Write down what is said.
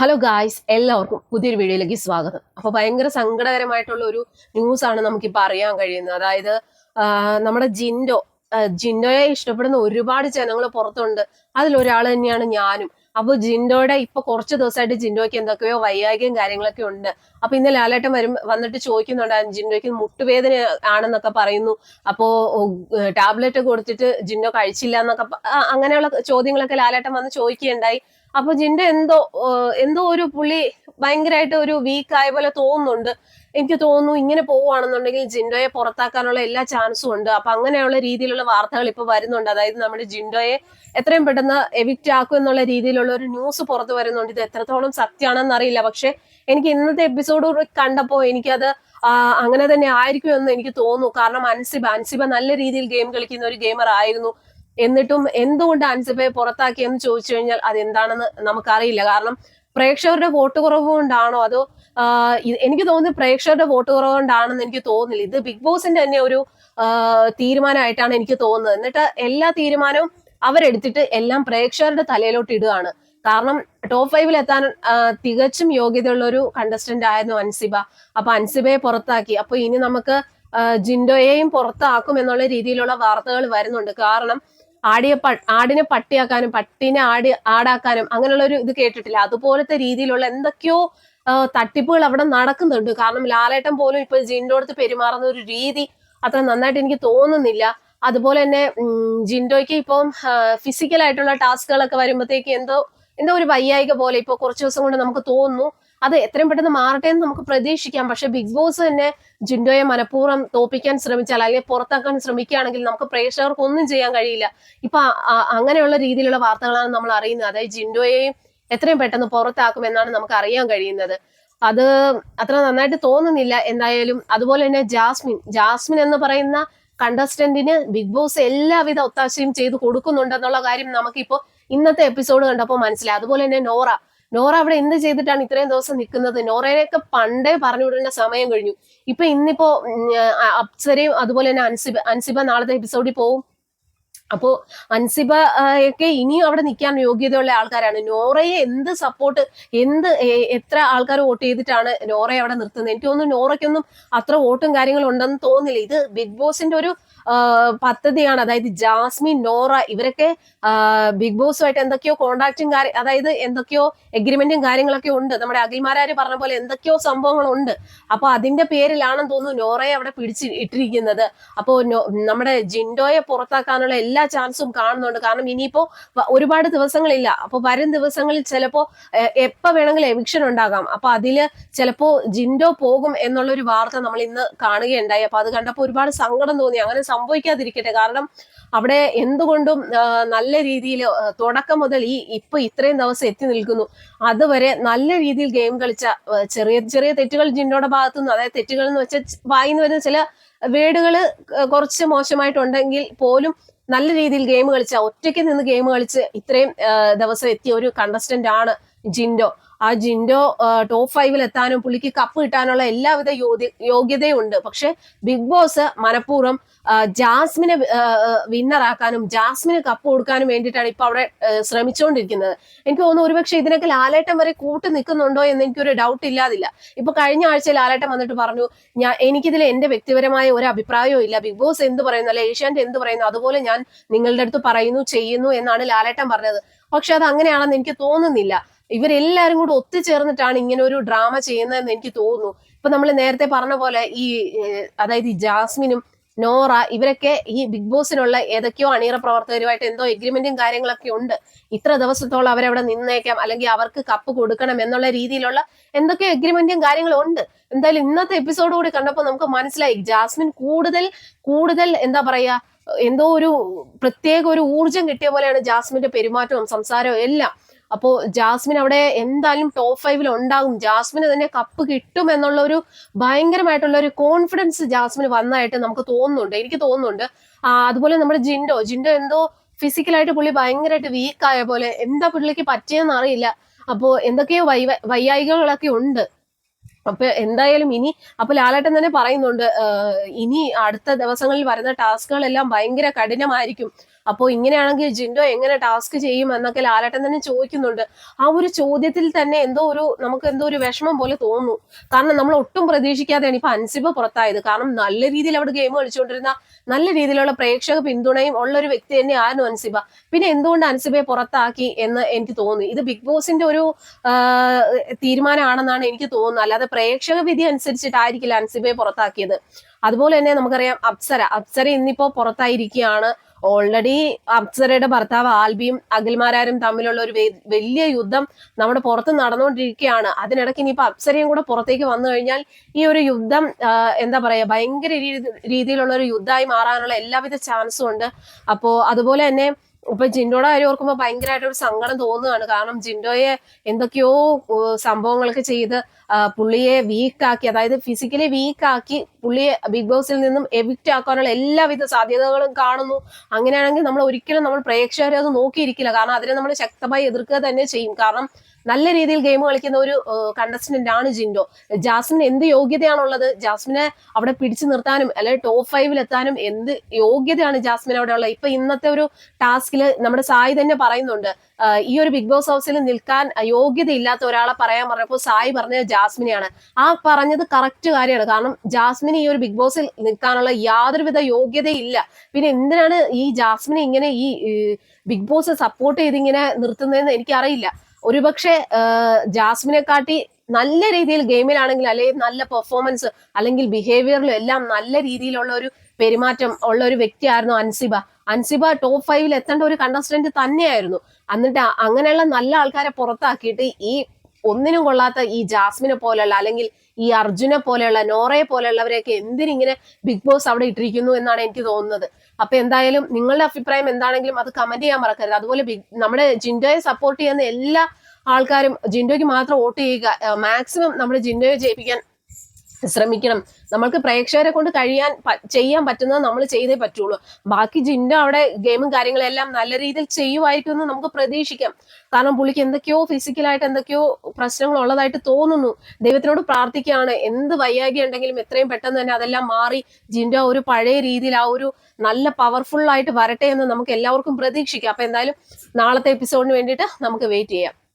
Hello guys എല്ലാവർക്കും പുതിയൊരു വീഡിയോയിലേക്ക് സ്വാഗതം. അപ്പോൾ ഭയങ്കര സങ്കടകരമായിട്ടുള്ള ഒരു ന്യൂസ് ആണ് നമുക്കിപ്പോൾ അറിയാൻ കഴിയുന്നത്. അതായത് നമ്മുടെ ജിൻഡോ ജിൻഡോയെ ഇഷ്ടപ്പെടുന്ന ഒരുപാട് ജനങ്ങൾ പുറത്തുണ്ട്. അതിലൊരാൾ തന്നെയാണ് ഞാനും. അപ്പോൾ ജിൻഡോയുടെ ഇപ്പൊ കുറച്ച് ദിവസമായിട്ട് ജിൻഡോയ്ക്ക് എന്തൊക്കെയോ വൈകാരികം കാര്യങ്ങളൊക്കെ ഉണ്ട്. അപ്പൊ ഇന്ന് ലാലേട്ടൻ വരും വന്നിട്ട് ചോദിക്കുന്നുണ്ട് ജിൻഡോയ്ക്ക് മുട്ടുവേദന ആണെന്നൊക്കെ പറയുന്നു. അപ്പോ ടാബ്ലറ്റ് കൊടുത്തിട്ട് ജിൻഡോ കഴിച്ചില്ല എന്നൊക്കെ അങ്ങനെയുള്ള ചോദ്യങ്ങളൊക്കെ ലാലേട്ടൻ വന്ന് ചോദിക്കുകയുണ്ടായി. അപ്പൊ ജിന്റെ എന്തോ എന്തോ ഒരു പുള്ളി ഭയങ്കരമായിട്ട് ഒരു വീക്ക് ആയ പോലെ തോന്നുന്നുണ്ട്. എനിക്ക് തോന്നുന്നു ഇങ്ങനെ പോവുകയാണെന്നുണ്ടെങ്കിൽ ജിൻഡോയെ പുറത്താക്കാനുള്ള എല്ലാ ചാൻസും ഉണ്ട്. അപ്പൊ അങ്ങനെയുള്ള രീതിയിലുള്ള വാർത്തകൾ ഇപ്പൊ വരുന്നുണ്ട്. അതായത് നമ്മുടെ ജിൻഡോയെ എത്രയും പെട്ടെന്ന് എവിക്റ്റ് ആക്കും എന്നുള്ള രീതിയിലുള്ള ഒരു ന്യൂസ് പുറത്തു വരുന്നുണ്ട്. ഇത് എത്രത്തോളം സത്യമാണെന്ന് അറിയില്ല. പക്ഷെ എനിക്ക് ഇന്നത്തെ എപ്പിസോഡ് കണ്ടപ്പോൾ എനിക്കത് അങ്ങനെ തന്നെ ആയിരിക്കും എന്ന് എനിക്ക് തോന്നുന്നു. കാരണം അൻസിബ അൻസിബ നല്ല രീതിയിൽ ഗെയിം കളിക്കുന്ന ഒരു ഗെയിമർ ആയിരുന്നു. എന്നിട്ടും എന്തുകൊണ്ട് അൻസിബയെ പുറത്താക്കിയെന്ന് ചോദിച്ചു കഴിഞ്ഞാൽ അതെന്താണെന്ന് നമുക്കറിയില്ല. കാരണം പ്രേക്ഷകരുടെ വോട്ട് കുറവ് കൊണ്ടാണോ അതോ എനിക്ക് തോന്നുന്നത് പ്രേക്ഷകരുടെ വോട്ട് കുറവ് കൊണ്ടാണെന്ന് എനിക്ക് തോന്നുന്നില്ല. ഇത് ബിഗ് ബോസിന്റെ തന്നെ ഒരു തീരുമാനമായിട്ടാണ് എനിക്ക് തോന്നുന്നത്. എന്നിട്ട് എല്ലാ തീരുമാനവും അവരെടുത്തിട്ട് എല്ലാം പ്രേക്ഷകരുടെ തലയിലോട്ട് ഇടുകയാണ്. കാരണം ടോപ്പ് ഫൈവിൽ എത്താൻ തികച്ചും യോഗ്യതയുള്ള ഒരു കണ്ടസ്റ്റന്റ് ആയിരുന്നു അൻസിബ. അപ്പൊ അൻസിബയെ പുറത്താക്കി. അപ്പൊ ഇനി നമുക്ക് ജിൻഡോയെയും പുറത്താക്കും എന്നുള്ള രീതിയിലുള്ള വാർത്തകൾ വരുന്നുണ്ട്. കാരണം ആടിയെ ആടിനെ പട്ടിയാക്കാനും പട്ടിനെ ആടി ആടാക്കാനും അങ്ങനെയുള്ള ഒരു ഇത് കേട്ടിട്ടില്ല. അതുപോലത്തെ രീതിയിലുള്ള എന്തൊക്കെയോ തട്ടിപ്പുകൾ അവിടെ നടക്കുന്നുണ്ട്. കാരണം ലാലേട്ടൻ പോലും ഇപ്പൊ ജിൻഡോ അടുത്ത് പെരുമാറുന്ന ഒരു രീതി അത്ര നന്നായിട്ട് എനിക്ക് തോന്നുന്നില്ല. അതുപോലെ തന്നെ ജിൻഡോയ്ക്ക് ഇപ്പം ഫിസിക്കൽ ആയിട്ടുള്ള ടാസ്കുകളൊക്കെ വരുമ്പോഴത്തേക്ക് എന്തോ എന്തോ ഒരു വയ്യായിക പോലെ ഇപ്പൊ കുറച്ച് ദിവസം കൊണ്ട് നമുക്ക് തോന്നുന്നു. അത് എത്രയും പെട്ടെന്ന് മാറട്ടെ എന്ന് നമുക്ക് പ്രതീക്ഷിക്കാം. പക്ഷെ ബിഗ് ബോസ് തന്നെ ജിൻഡോയെ മനഃപൂർവം തോപ്പിക്കാൻ ശ്രമിച്ചാൽ അല്ലെങ്കിൽ പുറത്താക്കാൻ ശ്രമിക്കുകയാണെങ്കിൽ നമുക്ക് പ്രേക്ഷകർക്ക് ഒന്നും ചെയ്യാൻ കഴിയില്ല. ഇപ്പൊ അങ്ങനെയുള്ള രീതിയിലുള്ള വാർത്തകളാണ് നമ്മൾ അറിയുന്നത്. അതായത് ജിൻഡോയെയും എത്രയും പെട്ടെന്ന് പുറത്താക്കും എന്നാണ് നമുക്ക് അറിയാൻ കഴിയുന്നത്. അത് അത്ര നന്നായിട്ട് തോന്നുന്നില്ല എന്തായാലും. അതുപോലെ തന്നെ ജാസ്മിൻ ജാസ്മിൻ എന്ന് പറയുന്ന കണ്ടസ്റ്റന്റിന് ബിഗ് ബോസ് എല്ലാവിധ ഒത്താശയും ചെയ്ത് കൊടുക്കുന്നുണ്ടെന്നുള്ള കാര്യം നമുക്കിപ്പോ ഇന്നത്തെ എപ്പിസോഡ് കണ്ടപ്പോൾ മനസ്സിലായി. അതുപോലെ തന്നെ നോറ. നോറ അവിടെ എന്ത് ചെയ്തിട്ടാണ് ഇത്രയും ദിവസം നിൽക്കുന്നത്? നോറയിലൊക്കെ പണ്ടേ പറഞ്ഞു വിടേണ്ട സമയം കഴിഞ്ഞു. ഇപ്പൊ ഇന്നിപ്പോ അപ്സരയും അതുപോലെ തന്നെ അൻസിബ അൻസിബ നാളത്തെ എപ്പിസോഡിൽ പോവും. അപ്പോ അൻസിബ ഒക്കെ ഇനിയും അവിടെ നിൽക്കാൻ യോഗ്യതയുള്ള ആൾക്കാരാണ്. നോറയെ എന്ത് സപ്പോർട്ട് എന്ത് എത്ര ആൾക്കാർ വോട്ട് ചെയ്തിട്ടാണ് നോറയെ അവിടെ നിർത്തുന്നത്? എനിക്ക് തോന്നുന്നു നോറയ്ക്കൊന്നും അത്ര വോട്ടും കാര്യങ്ങളും ഉണ്ടെന്ന് തോന്നുന്നില്ല. ഇത് ബിഗ് ബോസിന്റെ ഒരു പദ്ധതിയാണ്. അതായത് ജാസ്മിൻ നോറ ഇവരൊക്കെ ബിഗ് ബോസുമായിട്ട് എന്തൊക്കെയോ കോണ്ടാക്റ്റും കാര്യം അതായത് എന്തൊക്കെയോ എഗ്രിമെന്റും കാര്യങ്ങളൊക്കെ ഉണ്ട്. നമ്മുടെ അഖിൽമാരാര് പറഞ്ഞ പോലെ എന്തൊക്കെയോ സംഭവങ്ങളുണ്ട്. അപ്പൊ അതിന്റെ പേരിലാണെന്ന് തോന്നുന്നു നോറയെ അവിടെ പിടിച്ച് ഇട്ടിരിക്കുന്നത്. അപ്പോ നമ്മുടെ ജിൻഡോയെ പുറത്താക്കാനുള്ള എല്ലാ ചാൻസും കാണുന്നുണ്ട്. കാരണം ഇനിയിപ്പോ ഒരുപാട് ദിവസങ്ങളില്ല. അപ്പൊ വരും ദിവസങ്ങളിൽ ചിലപ്പോ എപ്പോ വേണമെങ്കിലും എവിക്ഷൻ ഉണ്ടാകാം. അപ്പൊ അതിൽ ചിലപ്പോ ജിൻഡോ പോകും എന്നുള്ള ഒരു വാർത്ത നമ്മൾ ഇന്ന് കാണുകയുണ്ടായി. അപ്പൊ അത് കണ്ടപ്പോൾ ഒരുപാട് സങ്കടം തോന്നി. അങ്ങനെ സംഭവിക്കാതിരിക്കട്ടെ. കാരണം അവിടെ എന്തുകൊണ്ടും നല്ല രീതിയിൽ തുടക്കം മുതൽ ഈ ഇപ്പൊ ഇത്രയും ദിവസം എത്തി നിൽക്കുന്നു. അതുവരെ നല്ല രീതിയിൽ ഗെയിം കളിച്ച ചെറിയ ചെറിയ തെറ്റുകൾ ജിൻഡോയുടെ ഭാഗത്തുനിന്ന് അതായത് തെറ്റുകൾ എന്ന് വെച്ചാൽ വായിന്ന് വരുന്ന ചില വേടുകൾ കുറച്ച് മോശമായിട്ടുണ്ടെങ്കിൽ പോലും നല്ല രീതിയിൽ ഗെയിം കളിച്ച ഒറ്റയ്ക്ക് നിന്ന് ഗെയിം കളിച്ച് ഇത്രയും ദിവസം എത്തിയ ഒരു കണ്ടസ്റ്റന്റ് ആണ് ജിൻഡോ. ആ ജിൻഡോ ടോപ്പ് ഫൈവിൽ എത്താനും പുള്ളിക്ക് കപ്പ് കിട്ടാനുള്ള എല്ലാവിധ യോഗ്യതയുണ്ട്. പക്ഷെ ബിഗ് ബോസ് മനഃപൂർവം ജാസ്മിനെ വിന്നർ ആക്കാനും ജാസ്മിന് കപ്പ് കൊടുക്കാനും വേണ്ടിയിട്ടാണ് ഇപ്പൊ അവിടെ ശ്രമിച്ചുകൊണ്ടിരിക്കുന്നത് എനിക്ക് തോന്നുന്നു ഒരുപക്ഷെ ഇതിനൊക്കെ ലാലേട്ടം വരെ കൂട്ട് നിൽക്കുന്നുണ്ടോ എന്ന് എനിക്കൊരു ഡൗട്ട് ഇല്ലാതില്ല. ഇപ്പൊ കഴിഞ്ഞ ആഴ്ച ലാലേട്ടം വന്നിട്ട് പറഞ്ഞു ഞാൻ എനിക്കിതിൽ എന്റെ വ്യക്തിപരമായ ഒരു അഭിപ്രായവും ഇല്ല. ബിഗ് ബോസ് എന്ത് പറയുന്നു അല്ലെ ഏഷ്യാനെറ്റ് എന്ത് പറയുന്നു അതുപോലെ ഞാൻ നിങ്ങളുടെ അടുത്ത് പറയുന്നു ചെയ്യുന്നു എന്നാണ് ലാലേട്ടൻ പറഞ്ഞത്. പക്ഷെ അത് അങ്ങനെയാണെന്ന് എനിക്ക് തോന്നുന്നില്ല. ഇവരെല്ലാരും കൂടെ ഒത്തുചേർന്നിട്ടാണ് ഇങ്ങനെ ഒരു ഡ്രാമ ചെയ്യുന്നതെന്ന് എനിക്ക് തോന്നുന്നു. ഇപ്പൊ നമ്മൾ നേരത്തെ പറഞ്ഞ പോലെ ഈ അതായത് ഈ ജാസ്മിനും നോറ ഇവരൊക്കെ ഈ ബിഗ് ബോസിനുള്ള ഏതൊക്കെയോ അണിയറ പ്രവർത്തകരുമായിട്ട് എന്തോ എഗ്രിമെന്റും കാര്യങ്ങളൊക്കെ ഉണ്ട്. ഇത്ര ദിവസത്തോളം അവരവിടെ നിന്നേക്കാം അല്ലെങ്കിൽ അവർക്ക് കപ്പ് കൊടുക്കണം എന്നുള്ള രീതിയിലുള്ള എന്തൊക്കെ എഗ്രിമെന്റും കാര്യങ്ങളും ഉണ്ട്. എന്തായാലും ഇന്നത്തെ എപ്പിസോഡ് കൂടി കണ്ടപ്പോൾ നമുക്ക് മനസ്സിലായി. ജാസ്മിൻ കൂടുതൽ കൂടുതൽ എന്താ പറയാ എന്തോ ഒരു പ്രത്യേക ഒരു ഊർജം കിട്ടിയ പോലെയാണ് ജാസ്മിന്റെ പെരുമാറ്റവും സംസാരവും എല്ലാം. അപ്പോ ജാസ്മിൻ അവിടെ എന്തായാലും ടോപ്പ് ഫൈവിൽ ഉണ്ടാകും. ജാസ്മിന് തന്നെ കപ്പ് കിട്ടും എന്നുള്ള ഒരു ഭയങ്കരമായിട്ടുള്ള ഒരു കോൺഫിഡൻസ് ജാസ്മിന് വന്നായിട്ട് നമുക്ക് തോന്നുന്നുണ്ട്. എനിക്ക് തോന്നുന്നുണ്ട്. അതുപോലെ നമ്മുടെ ജിൻഡോ. ജിൻഡോ എന്തോ ഫിസിക്കലായിട്ട് പുള്ളി ഭയങ്കരമായിട്ട് വീക്കായ പോലെ. എന്താ പുള്ളിക്ക് പറ്റിയെന്ന് അറിയില്ല. അപ്പോ എന്തൊക്കെയോ വൈ വൈയായികകളൊക്കെ ഉണ്ട്. അപ്പൊ എന്തായാലും ഇനി അപ്പൊ ലാലേട്ടൻ തന്നെ പറയുന്നുണ്ട് ഇനി അടുത്ത ദിവസങ്ങളിൽ വരുന്ന ടാസ്കുകളെല്ലാം ഭയങ്കര കഠിനമായിരിക്കും. അപ്പോൾ ഇങ്ങനെയാണെങ്കിൽ ജിൻഡോ എങ്ങനെ ടാസ്ക് ചെയ്യും എന്നൊക്കെ ലാലേട്ടൻ തന്നെ ചോദിക്കുന്നുണ്ട്. ആ ഒരു ചോദ്യത്തിൽ തന്നെ എന്തോ ഒരു നമുക്ക് എന്തോ ഒരു വിഷമം പോലെ തോന്നുന്നു. കാരണം നമ്മൾ ഒട്ടും പ്രതീക്ഷിക്കാതെയാണ് ഇപ്പൊ അൻസിബ പുറത്തായത്. കാരണം നല്ല രീതിയിൽ അവിടെ ഗെയിം കളിച്ചുകൊണ്ടിരുന്ന നല്ല രീതിയിലുള്ള പ്രേക്ഷക പിന്തുണയും ഉള്ള ഒരു വ്യക്തി തന്നെയായിരുന്നു അൻസിബ. പിന്നെ എന്തുകൊണ്ട് അൻസിബയെ പുറത്താക്കി എന്ന് എനിക്ക് തോന്നി ഇത് ബിഗ് ബോസിന്റെ ഒരു തീരുമാനമാണെന്നാണ് എനിക്ക് തോന്നുന്നത്. അല്ലാതെ പ്രേക്ഷക വിധി അനുസരിച്ചിട്ടായിരിക്കില്ല അൻസിബയെ പുറത്താക്കിയത്. അതുപോലെ തന്നെ നമുക്കറിയാം അപ്സര. അപ്സര ഇന്നിപ്പോ പുറത്തായിരിക്കുകയാണ്. ഓൾറെഡി അപ്സരയുടെ ഭർത്താവ് ആൽബിയും അഖിൽമാരാരും തമ്മിലുള്ള ഒരു വലിയ യുദ്ധം നമ്മുടെ പുറത്ത് നടന്നുകൊണ്ടിരിക്കുകയാണ്. അതിനിടയ്ക്ക് ഇനിയിപ്പോ അപ്സരയും കൂടെ പുറത്തേക്ക് വന്നു കഴിഞ്ഞാൽ ഈ ഒരു യുദ്ധം എന്താ പറയുക ഭയങ്കര രീതിയിലുള്ള ഒരു യുദ്ധമായി മാറാനുള്ള എല്ലാവിധ ചാൻസും ഉണ്ട്. അപ്പോ അതുപോലെ തന്നെ ഇപ്പൊ ജിൻഡോയുടെ കാര്യം ഓർക്കുമ്പോൾ ഭയങ്കരമായിട്ട് ഒരു സങ്കടം തോന്നുകയാണ്. കാരണം ജിൻഡോയെ എന്തൊക്കെയോ സംഭവങ്ങളൊക്കെ ചെയ്ത് പുള്ളിയെ വീക്കാക്കി അതായത് ഫിസിക്കലി വീക്കാക്കി പുള്ളിയെ ബിഗ് ബോസിൽ നിന്നും എവിക്റ്റ് ആക്കാനുള്ള എല്ലാവിധ സാധ്യതകളും കാണുന്നു. അങ്ങനെയാണെങ്കിൽ നമ്മൾ ഒരിക്കലും നമ്മൾ പ്രേക്ഷകരെ അത് നോക്കിയിരിക്കില്ല. കാരണം അതിനെ നമ്മൾ ശക്തമായി എതിർക്കുക തന്നെ ചെയ്യും. കാരണം നല്ല രീതിയിൽ ഗെയിം കളിക്കുന്ന ഒരു കണ്ടസ്റ്റന്റ് ആണ് ജിൻഡോ. ജാസ്മിൻ എന്ത് യോഗ്യതയാണുള്ളത്? ജാസ്മിനെ അവിടെ പിടിച്ചു നിർത്താനും അല്ലെങ്കിൽ ടോപ്പ് ഫൈവിൽ എത്താനും എന്ത് യോഗ്യതയാണ് ജാസ്മിൻ അവിടെ ഉള്ളത് ഇപ്പൊ ഇന്നത്തെ ഒരു ടാസ്കിൽ നമ്മുടെ സായി തന്നെ പറയുന്നുണ്ട് ഈ ഒരു ബിഗ് ബോസ് ഹൗസിൽ നിൽക്കാൻ യോഗ്യത ഇല്ലാത്ത ഒരാളെ പറയാൻ പറഞ്ഞപ്പോൾ സായി പറഞ്ഞത് ജാസ്മിനെയാണ്. ആ പറഞ്ഞത് കറക്റ്റ് കാര്യമാണ്. കാരണം ജാസ്മിന് ഈ ഒരു ബിഗ് ബോസിൽ നിൽക്കാനുള്ള യാതൊരുവിധ യോഗ്യതയില്ല. പിന്നെ എന്തിനാണ് ഈ ജാസ്മിനെ ഇങ്ങനെ ഈ ബിഗ് ബോസ് സപ്പോർട്ട് ചെയ്ത് ഇങ്ങനെ നിർത്തുന്നതെന്ന് എനിക്കറിയില്ല. ഒരുപക്ഷെ ജാസ്മിനെ കാട്ടി നല്ല രീതിയിൽ ഗെയിമിലാണെങ്കിൽ അല്ലെങ്കിൽ നല്ല പെർഫോമൻസ് അല്ലെങ്കിൽ ബിഹേവിയറിലും എല്ലാം നല്ല രീതിയിലുള്ള ഒരു പെരുമാറ്റം ഉള്ള ഒരു വ്യക്തിയായിരുന്നു അൻസിബ. അൻസിബ ടോപ്പ് ഫൈവിൽ എത്തേണ്ട ഒരു കണ്ടസ്റ്റന്റ് തന്നെയായിരുന്നു. എന്നിട്ട് അങ്ങനെയുള്ള നല്ല ആൾക്കാരെ പുറത്താക്കിയിട്ട് ഈ ഒന്നിനും കൊള്ളാത്ത ഈ ജാസ്മിനെ പോലെയുള്ള അല്ലെങ്കിൽ ഈ അർജുനെ പോലെയുള്ള നോറയെ പോലെയുള്ളവരെയൊക്കെ എന്തിനിങ്ങനെ ബിഗ് ബോസ് അവിടെ ഇട്ടിരിക്കുന്നു എന്നാണ് എനിക്ക് തോന്നുന്നത്. അപ്പൊ എന്തായാലും നിങ്ങളുടെ അഭിപ്രായം എന്താണെങ്കിലും അത് കമന്റ് ചെയ്യാൻ മറക്കരുത്. അതുപോലെ ബിഗ് നമ്മുടെ ജിൻഡോയെ സപ്പോർട്ട് ചെയ്യുന്ന എല്ലാ ആൾക്കാരും ജിൻഡോയ്ക്ക് മാത്രം വോട്ട് ചെയ്യുക. മാക്സിമം നമ്മുടെ ജിൻഡോയെ ജയിപ്പിക്കാൻ ശ്രമിക്കണം. നമ്മൾക്ക് പ്രേക്ഷകരെ കൊണ്ട് കഴിയാൻ ചെയ്യാൻ പറ്റുന്നത് നമ്മൾ ചെയ്തേ പറ്റുള്ളൂ. ബാക്കി ജിൻഡോ അവിടെ ഗെയിമും കാര്യങ്ങളെല്ലാം നല്ല രീതിയിൽ ചെയ്യുമായിരിക്കും എന്ന് നമുക്ക് പ്രതീക്ഷിക്കാം. കാരണം പുള്ളിക്ക് എന്തൊക്കെയോ ഫിസിക്കലായിട്ട് എന്തൊക്കെയോ പ്രശ്നങ്ങൾ ഉള്ളതായിട്ട് തോന്നുന്നു. ദൈവത്തിനോട് പ്രാർത്ഥിക്കുകയാണ്. എന്ത് വൈയാകി ഉണ്ടെങ്കിലും എത്രയും പെട്ടെന്ന് തന്നെ അതെല്ലാം മാറി ജിൻഡോ ഒരു പഴയ രീതിയിൽ ആ ഒരു നല്ല പവർഫുൾ ആയിട്ട് വരട്ടെ എന്ന് നമുക്ക് എല്ലാവർക്കും പ്രതീക്ഷിക്കാം. അപ്പൊ എന്തായാലും നാളത്തെ എപ്പിസോഡിന് വേണ്ടിയിട്ട് നമുക്ക് വെയിറ്റ് ചെയ്യാം.